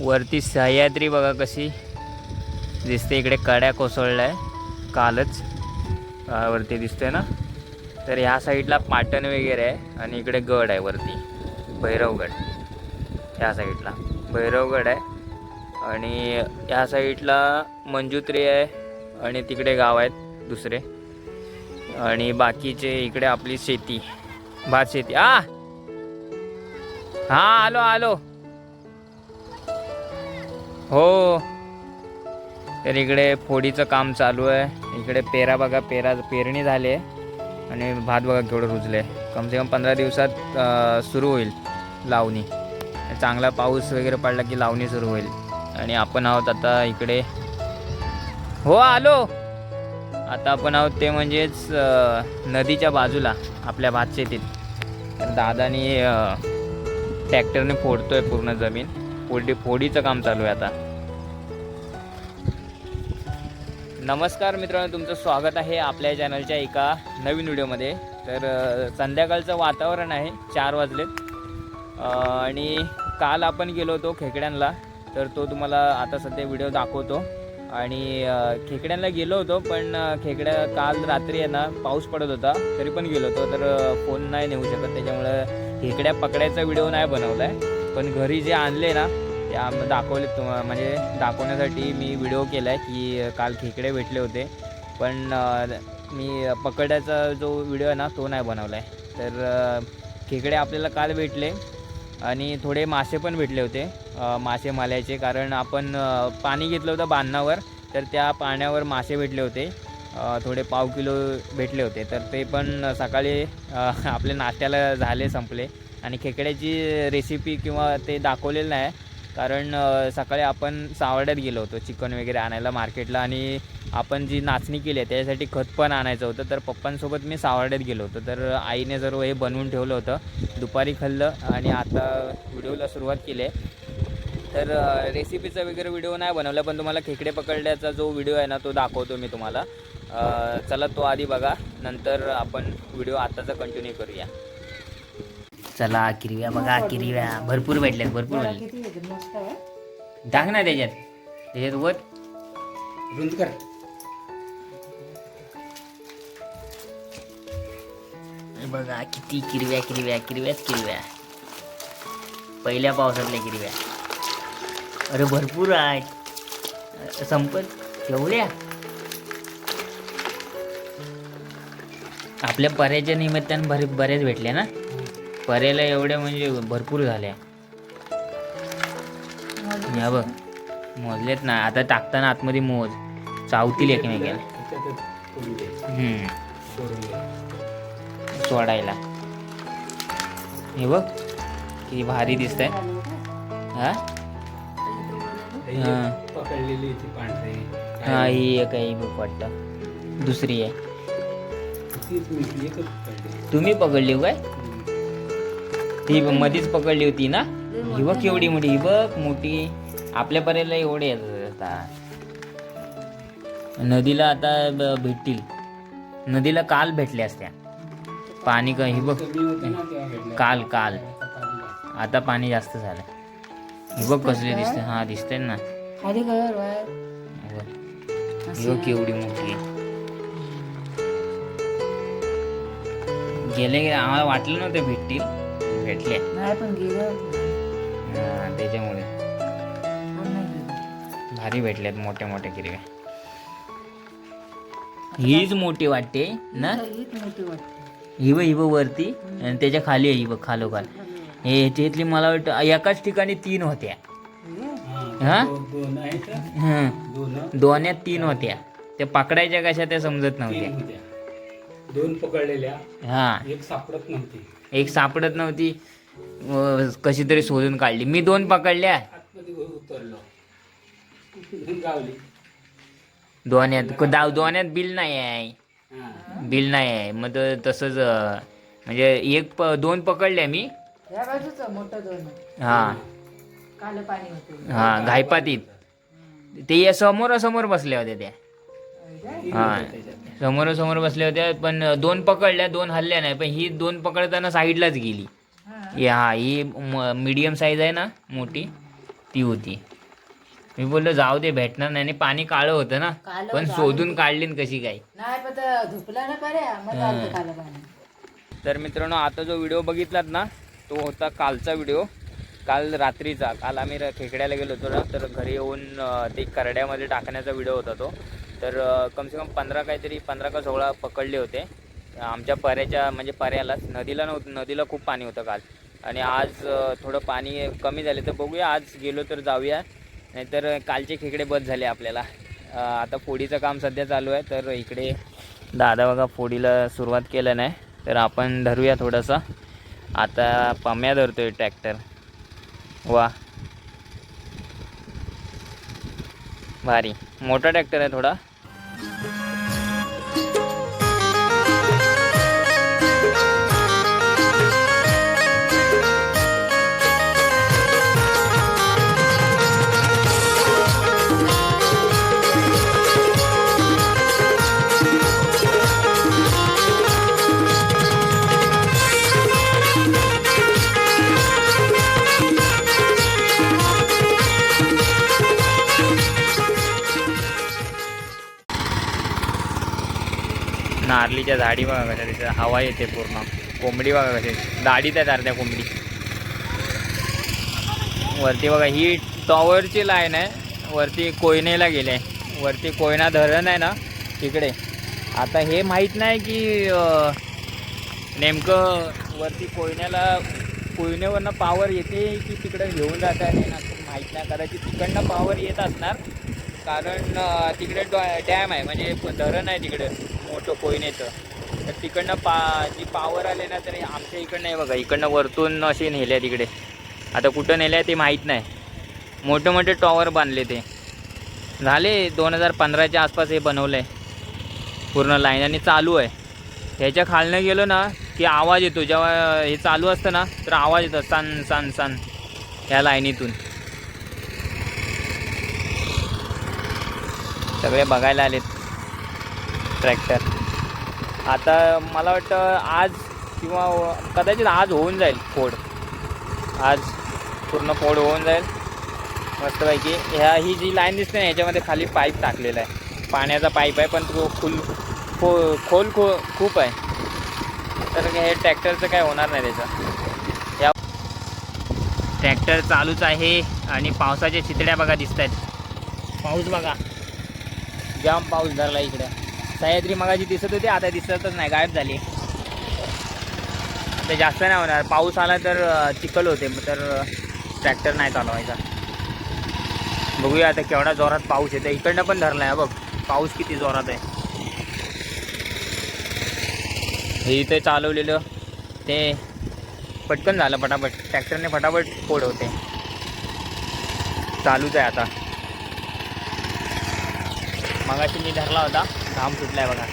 वरती सह्याद्री बघा कशी दिसते. इकडे कड्या कोसळल्या आहे कालच वरती दिसते ना. तर ह्या साईडला पाटण वगैरे आहे आणि इकडे गड आहे वरती. भैरवगड. ह्या साईडला. भैरवगड आहे. आणि ह्या साईडला मंजुत्री आहे आणि तिकडे गाव आहेत दुसरे. आणि बाकीचे इकडे आपली शेती. भात शेती. आ! हा आलो आलो. हो. तर इकडे फोडीचं काम चालू आहे. इकडे पेरा बघा पेरा पेरणी झाली आहे. आणि भात बघा केवढं रुजले. कमसे कम पंधरा दिवसात सुरू होईल लावणी. चांगला पाऊस वगैरे पडला की लावणी सुरू होईल. आणि आपण आहोत आता इकडे. हो आलो. आता आपण आहोत ते म्हणजेच नदीच्या बाजूला आपल्या भात शेतीत दादानी ट्रॅक्टरने फोडतोय पूर्ण जमीन. फोडी फोडीचं काम चालू आहे आता. नमस्कार मित्रांनो तुमचं स्वागत आहे आपल्या चॅनलच्या एका नवीन व्हिडिओमध्ये. तर संध्याकाळचं वातावरण आहे चार वाजलेत. आणि काल आपण गेलो होतो खेकड्यांना तर तो तुम्हाला आता सध्या व्हिडिओ दाखवतो. आणि खेकड्यांना गेलो होतो पण खेकड्या काल रात्री आहे ना पाऊस पडत होता तरी पण गेलो होतो. तर फोन नाही नेऊ शकत त्याच्यामुळं खेकड्या पकडायचा व्हिडिओ नाही बनवला आहे पण घरी जे आणले ना ते दाखवले म्हणजे दाखवण्यासाठी मी व्हिडिओ केला आहे की काल खेकडे भेटले होते. पण मी पकडायचा जो व्हिडिओ आहे ना तो नाही बनवला आहे तर खेकडे आपल्याला काल भेटले आणि थोडे मासे पण भेटले होते मासे मालायचे. कारण आपण पाणी घेतलं होतं बांधणावर तर त्या पाण्यावर मासे भेटले होते. थोडे पाव किलो भेटले होते. तर ते पण सकाळी आपले आपल्या नाश्त्याला झाले संपले. आणि खेकड्याची रेसिपी किंवा ते दाखवलेलं नाही. कारण सकाळी आपण सावर्ड्यात गेलो होतो चिकन वगैरे आणायला मार्केटला आणि आपण जी नाचणी केली आहे त्याच्यासाठी खत पण आणायचं होतं. तर पप्पांसोबत मी सावर्ड्यात गेलो होतो. तर आईने सर्व हे बनवून ठेवलं होतं दुपारी खाल्लं आणि आता व्हिडिओला सुरुवात केली आहे. तर रेसिपीचा वगैरे व्हिडिओ नाही बनवला पण तुम्हाला खेकडे पकडल्याचा जो व्हिडिओ आहे ना तो दाखवतो मी तुम्हाला. चला तो आधी बघा. नंतर आपण व्हिडिओ आताचा कंटिन्यू करूया. चला किरव्या बघा किरव्या भरपूर भेटल्यात भरपूर भेटले टाक ना त्याच्यात. त्याच्यात वर रुंद कर. बघा किती किरव्या किरव्या किरव्याच किरव्या पहिल्या पावसातल्या किरव्या अरे भरपूर आहेत. संपत एवढ्या? आपल्या पर्याच्या निमित्तानं भर बरेच भेटले ना? पर्याला एवढ्या म्हणजे भरपूर झाल्या या बघ. मोजलेत ना आता टाकताना आतमध्ये मोज. चावतील एकमेकाला. सोडायला. हे बघ. किती भारी दिसत आहे हा. ही हा. एक आहे बघ वाटतं. दुसरी आहे. तुम्ही पकडली काय. ती मधीच पकडली होती ना? ही बघ केवढी मोठी ही बघ मोठी. आपल्या पर्यंत एवढे येतात आता. नदीला आता भेटतील. नदीला काल भेटल्या असत्या. पाणी क ही बघ. काल काल. आता पाणी जास्त झालं ही बघ कसले दिसते? हा दिसते ना. केवढी मोठी. गेले आम्हाला वाटलं नव्हतं भेटतील. भेटले. नाही पण गेलं. हा, त्याच्यामुळे. भारी भेटल्यात मोठ्या मोठ्या किरव्या हीच मोठी वाटते ना? मोठी हिव हिव वरती आणि त्याच्याखाली आहे हिव खालोखाल हे ह्याच्यातली मला वाटतं एकाच ठिकाणी तीन होत्या. हा, हा? दो- दोन आहेत हं. दोन दोन्यात तीन होत्या. त्या पकडायच्या कशा त्या समजत नव्हत्या. होत्या. दोन पकडलेल्या. हा. एक सापडत नव्हती. एक सापडत नव्हती. कशी तरी शोधून काढली. मी दोन पकडल्या. दोन्यात दाव दोन्यात बिल नाही आहे. हा. बिल नाही आहे. मग तर तसंच म्हणजे एक प दोन पकडल्या मी. या बाजूचं मोठं दोन. हा. होते. हा घायपातीत ते या समोरासमोर बसल्या होत्या त्या. हा. समोरासमोर बसल्या होत्या पण दोन पकडल्या दोन हल्ल्या नाही. पण ही दोन पकडताना साईडलाच गेली. हा ही- मीडियम साईज आहे ना मोठी ती होती. मी बोललो जाऊ दे भेटणार नाही. आणि पाणी काळं होतं ना. पण शोधून काढली न कशी काय. नाही पण ते धुपला ना करे मग चालतं कालं पाणी. तर मित्रांनो आता जो व्हिडिओ बघितलात ना तो होता कालचा व्हिडिओ काल रात्रीचा. काल आम्ही खेकड्याला गेलो होतो ना तर घरी येऊन ते करड्यामध्ये टाकण्याचा व्हिडिओ होता तो. तर कमसेकम कमसे कम पंधरा काहीतरी पंधरा का सोळा पकडले होते. आमच्या पर्याच्या म्हणजे पर्यालाच नदीला नव्हतं नदीला खूप पाणी होतं काल. आणि आज थोडं पाणी कमी झाले. तर बघूया आज गेलो तर जाऊया. नाहीतर कालचे खेकडे बद झाले आपल्याला. आता फोडीचं काम सध्या चालू आहे. तर इकडे दादा बघा फोडीला सुरुवात केलं नाही. तर आपण धरूया थोडंसं. आता पम्या आहे ट्रॅक्टर. वा. भारी. मोठा ट्रॅक्टर आहे थोडा. नारलीच्या झाडी बघा कशा तिथं हवा येते पूर्ण. कोंबडी बघा कशी दाढीत आहेत अर्ध्या कोंबडी. वरती बघा ही टॉवरची लाईन आहे. वरती कोयनेला गेले. वरती कोयना धरण आहे ना तिकडे. आता हे माहीत नाही की नेमकं वरती कोयन्याला कोयनेवरनं पावर येते की तिकडं घेऊन जात आहे ना? माहीत नाही. कदाचित तिकडनं पावर येत असणार. कारण तिकडे डॉ डॅम आहे. म्हणजे धरण आहे तिकडे. मोठं कोयनेचं तर तिकडनं पा जी पावर आले ना तर आमच्या इकडनं आहे बघा. इकडनं वरतून असे नेले तिकडे आता कुठं नेले ते माहीत नाही. मोठे मोठे टॉवर बांधले ते. झाले दोन हजार पंधराच्या आसपास हे बनवलं आहे पूर्ण लाईन आणि चालू आहे. ह्याच्या खालनं गेलो ना की आवाज येतो. जेव्हा हे चालू असतं ना तर आवाज येतो. सन सन सन. ह्या लाईनीतून सगळे बघायला आलेत. ट्रॅक्टर. आता मला वाटतं आज किंवा कदाचित आज होऊन जाईल फोड. आज पूर्ण फोड होऊन जाईल. मस्तपैकी. ह्या ही जी लाईन दिसते ना ह्याच्यामध्ये खाली पाईप टाकलेला आहे. पाण्याचा पाईप आहे पण तो खुल खो खोल खो खूप आहे. तर हे ट्रॅक्टरचं काय होणार नाही त्याचं. या ट्रॅक्टर चालूच आहे आणि पावसाच्या चितड्या बघा दिसत आहेत पाऊस बघा. जाम पाऊस धरला इकडं. सह्याद्री मगाशी दिसत होती आता दिसतच नाही गायब झाली. ते जास्त नाही होणार. पाऊस आला तर चिखल होते मग तर ट्रॅक्टर नाही चालवायचा. बघूया आता केवढा जोरात पाऊस येतो इकडनं पण धरला आहे बघ. पाऊस किती जोरात आहे. हे इथे चालवलेलं ते पटकन झालं पटापट. ट्रॅक्टरने फटाफट फोड होते. चालूच आहे आता. मगाशी मी धरला होता. घाम सुटलाय बघा.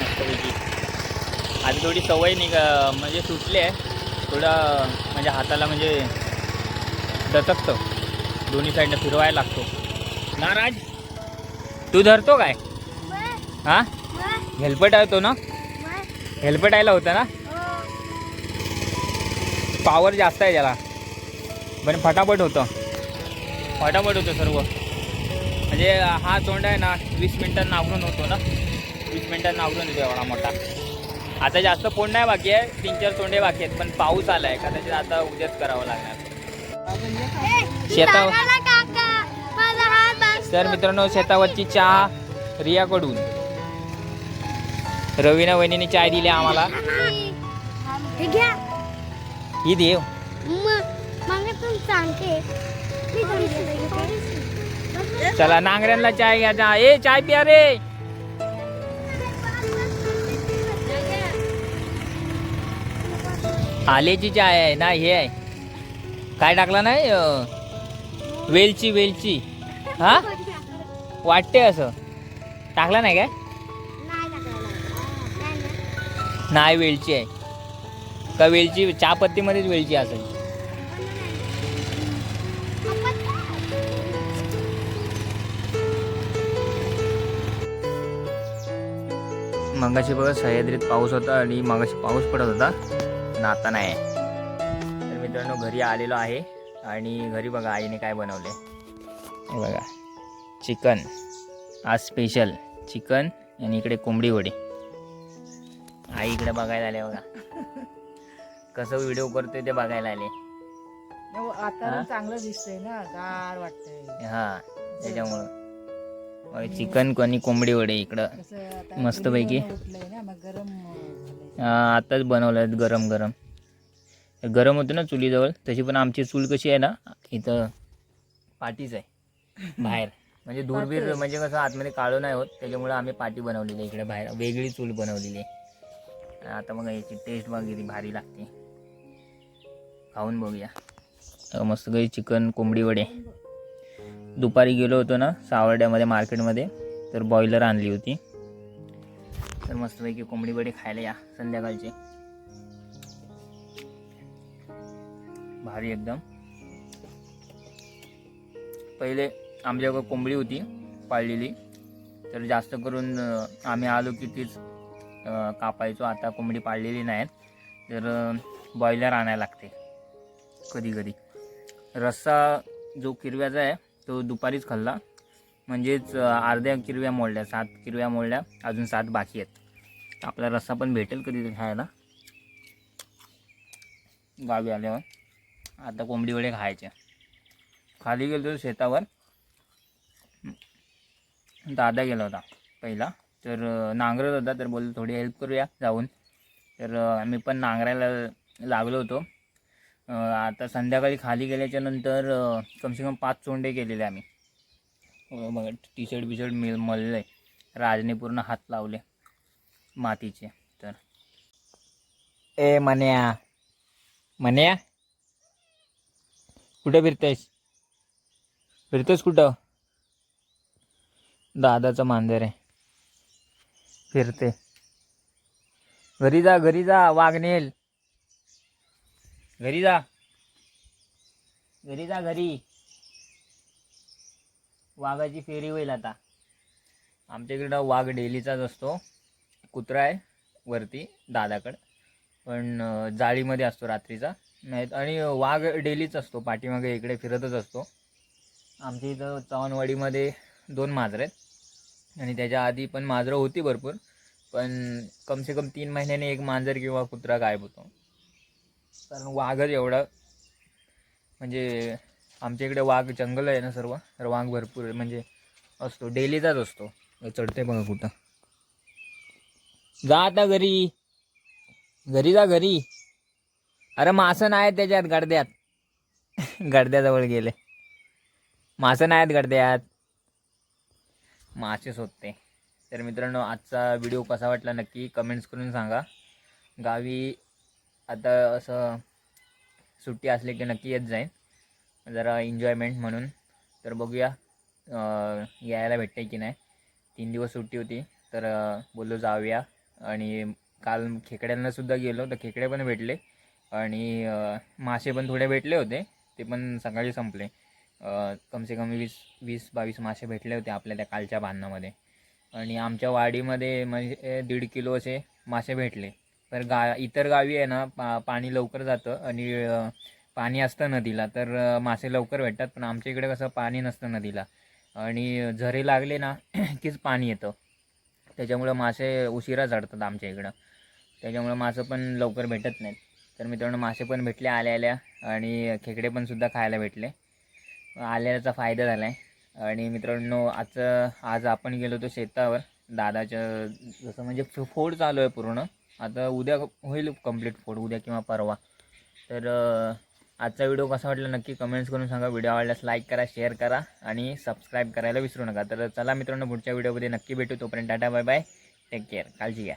मस्तपैकी. आता थोडी सवय निघ म्हणजे सुटली आहे. थोडं म्हणजे हाताला म्हणजे दचकतं. दोन्ही साईडनं फिरवायला लागतो. नाराज? तू धरतो काय? हा? हेल्पट आहे तो ना? हेल्पट आयला होता ना? पॉवर जास्त आहे त्याला. पण फटाफट होतं. फटाफट होतं सर्व. म्हणजे हा तोंड आहे ना वीस मिनिटात नावरून होतो ना. वीस मिनिटात नावरून येतो एवढा मोठा. आता जास्त फोन नाही बाकी आहे तीन चार तोंडे बाकी आहेत पण पाऊस आला आहे कदाचित आता उद्याच करावं लागणार. शेतावर तर मित्रांनो शेतावरची चहा रियाकडून. रवीना वहिनीने चाय दिली आम्हाला. हे देव मग तू सांगते. मी सांगते. चला नांगऱ्यांना चाय घ्या जा. ए चाय प्या रे. आलेची चाय आहे ना हे आहे. काय टाकलं नाही? वेलची वेलची. हा? वाटते असं. टाकलं नाही काय? नाही नाही वेलची आहे. का वेलची चहापत्तीमध्येच वेलची असेल? मगाशी बघा सह्याद्रीत पाऊस होता आणि मगाशी पाऊस पडत होता. पण आता नाही. तर मित्रांनो घरी आलेलो आहे आणि घरी बघा आईने काय बनवले हे बघा. चिकन. आज स्पेशल चिकन आणि इकडे कोंबडी वडी. आई इकडे बघायला आले बघा. कसं व्हिडिओ करतोय ते बघायला आले. हा? चांगलं दिसतंय ना गार वाटतंय. हा त्याच्यामुळं. चिकन आणि कोंबडी वडे इकडं. मस्तपैकी. आताच बनवलं गरम गरम गरम. होतं ना चुलीजवळ तशी पण आमची चूल कशी आहे ना इथं पाटीच आहे बाहेर. म्हणजे दूरबीर. म्हणजे कसं आतमध्ये काळं नाही होत त्याच्यामुळे आम्ही पाटी बनवलेली आहे इकडे बाहेर. वेगळी चूल बनवलेली आहे. आता मग याची टेस्ट किती भारी लागते. खाऊन बघूया. मस्त काही चिकन कोंबडी वडे. दुपारी गेलो होतो ना सावर्ड्यामध्ये मार्केटमध्ये तर बॉयलर आणली होती. तर मस्तपैकी कोंबडी बडी खायला या संध्याकाळचे. भारी एकदम. पहिले आमच्याकडे कोंबडी होती पाळलेली. तर जास्त करून आम्ही आलो की तीच कापायचो. आता कोंबडी पाळलेली नाहीत. तर बॉयलर आणायला लागते. कधी कधी रस्सा जो किरव्याचा आहे तो दुपारीच खाल्ला. म्हणजेच अर्ध्या किरव्या मोडल्या सात किरव्या मोडल्या अजून सात बाकी आहेत. आपला रस्सा पण भेटेल कधी खायला. गावी आल्यावर. आता कोंबडी वडे खायचे. खाली गेलो शेतावर. दादा गेला होता पहिला. तर नांगरत होता तर बोललो थोडी हेल्प करूया जाऊन. तर आम्ही पण नांगरायला लागलो होतो. आता संध्याकाळी खाली गेल्याच्यानंतर कमसे कम पाच चोंडे केलेले आम्ही. Um, T shirt B shirt मिळ मळले राजने पूर्ण हात लावले मातीचे तर. ए मन्या. मन्या? कुठे फिरतेस फिरतेस कुठं? दादाचं मांजर आहे. फिरते. घरी जा घरी जा वाघ नेल. घरी जा. घरी जा घरी. वाघाची फेरी होईल आता. आमच्या इकडं वाघ डेलीचाच असतो. कुत्रा आहे वरती दादाकडं. पण जाळीमध्ये असतो रात्रीचा. नाही आणि वाघ डेलीच असतो. पाठीमागे इकडे फिरतच असतो. आमच्या इथं चव्हाणवाडीमध्ये दोन माजरं आहेत. आणि त्याच्या आधी पण माजरं होती भरपूर. पण कमसे कम तीन महिन्याने एक मांजर किंवा कुत्रा गायब होतो. कारण वाघच एवढा म्हणजे आमच्या इकडे वाघ जंगल आहे ना सर्व तर वाघ भरपूर म्हणजे असतो डेलीचाच असतो. चढते बघा कुठं. जा आता घरी. घरी जा घरी. अरे मासं नाही आहेत त्याच्यात गडद्यात गडद्याजवळ गेले. मासं नाही आहेत गडद्यात मासे होते तर मित्रांनो आजचा व्हिडिओ कसा वाटला नक्की कमेंट्स करून सांगा. गावी आता असं सुट्टी असली की नक्की येत जाईन. जरा एन्जॉयमेंट म्हणून. तर बघूया यायला भेटते की नाही. तीन दिवस सुट्टी होती तर बोललो जाऊया. आणि काल खेकड्यांना सुद्धा गेलो तर खेकडे पण भेटले. आणि मासे पण थोडे भेटले होते ते पण सकाळी संपले. कमसे कमी वीस वीस बावीस मासे भेटले होते आपल्या त्या कालच्या बांधणामध्ये आणि आमच्या वाडीमध्ये म्हणजे दीड किलो असे मासे भेटले. तर गा इतर गावी आहे ना पा पाणी लवकर जातं आणि पाणी असतं नदीला. तर मासे लवकर भेटतात पण आमच्या इकडे कसं पाणी नसतं नदीला. आणि झरे लागले ना कीच पाणी येतं. त्याच्यामुळं मासे उशिरा चढतात आमच्या इकडं. त्याच्यामुळं मासे पण लवकर भेटत नाहीत. तर मित्रांनो मासे पण भेटले आल्या आल्या आणि खेकडे पण सुद्धा खायला भेटले. आल्याचा फायदा झाला आहे आणि मित्रांनो आजचं आज आपण गेलो होतो शेतावर. दादाच्या जसं म्हणजे फोड चालू आहे पूर्ण. आता उद्या होईल कंप्लीट फोड उद्या किंवा परवा. तर आजचा व्हिडिओ कसा वाटला नक्की कमेंट्स करून सांगा. व्हिडिओ आवडल्यास लाईक करा शेअर करा आणि सबस्क्राईब करायला विसरू नका. तर चला मित्रांनो पुढच्या व्हिडिओमध्ये नक्की भेटू. तोपर्यंत tata bye bye take care काळजी घ्या.